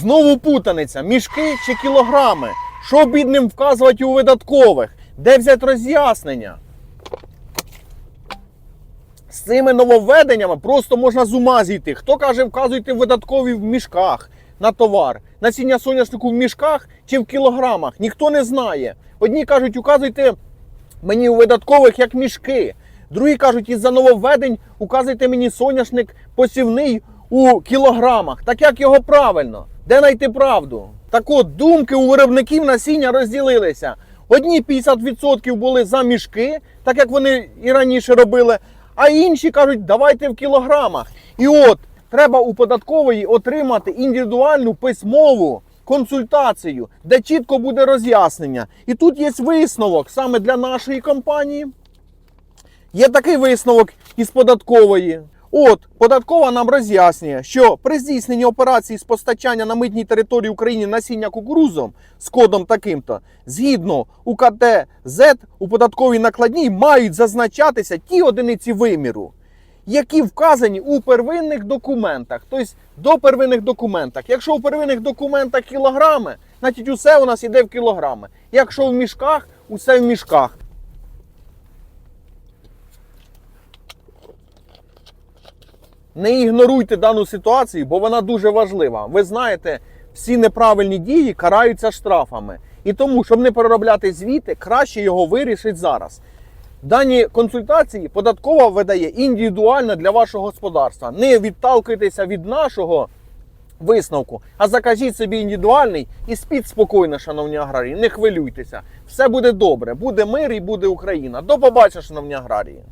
Знову путаниця, мішки чи кілограми. Що бідним вказувати у видаткових? Де взяти роз'яснення? З цими нововведеннями просто можна з ума зійти. Хто каже, вказуйте видаткові в мішках на товар, насіння соняшнику в мішках чи в кілограмах. Ніхто не знає. Одні кажуть, указуйте мені у видаткових як мішки. Другі кажуть, із-за нововведень указуйте мені соняшник посівний у кілограмах. Так як його правильно? Де знайти правду? Так от, думки у виробників насіння розділилися. Одні 50% були за мішки, так як вони і раніше робили, а інші кажуть, давайте в кілограмах. І от треба у податкової отримати індивідуальну письмову консультацію, де чітко буде роз'яснення. І тут є висновок саме для нашої компанії. Є такий висновок із податкової. От, податкова нам роз'яснює, що при здійсненні операції з постачання на митній території України насіння кукурузом з кодом таким-то, згідно УКТ Z у податковій накладній мають зазначатися ті одиниці виміру, які вказані у первинних документах. Тобто до первинних документах. Якщо у первинних документах кілограми, значить усе у нас іде в кілограми. Якщо в мішках, усе в мішках. Не ігноруйте дану ситуацію, бо вона дуже важлива. Ви знаєте, всі неправильні дії караються штрафами. І тому, щоб не переробляти звіти, краще його вирішити зараз. Дані консультації податкова видає індивідуально для вашого господарства. Не відталкуйтеся від нашого висновку, а закажіть собі індивідуальний і спіть спокійно, шановні аграрії. Не хвилюйтеся. Все буде добре, буде мир і буде Україна. До побачення, шановні аграрії.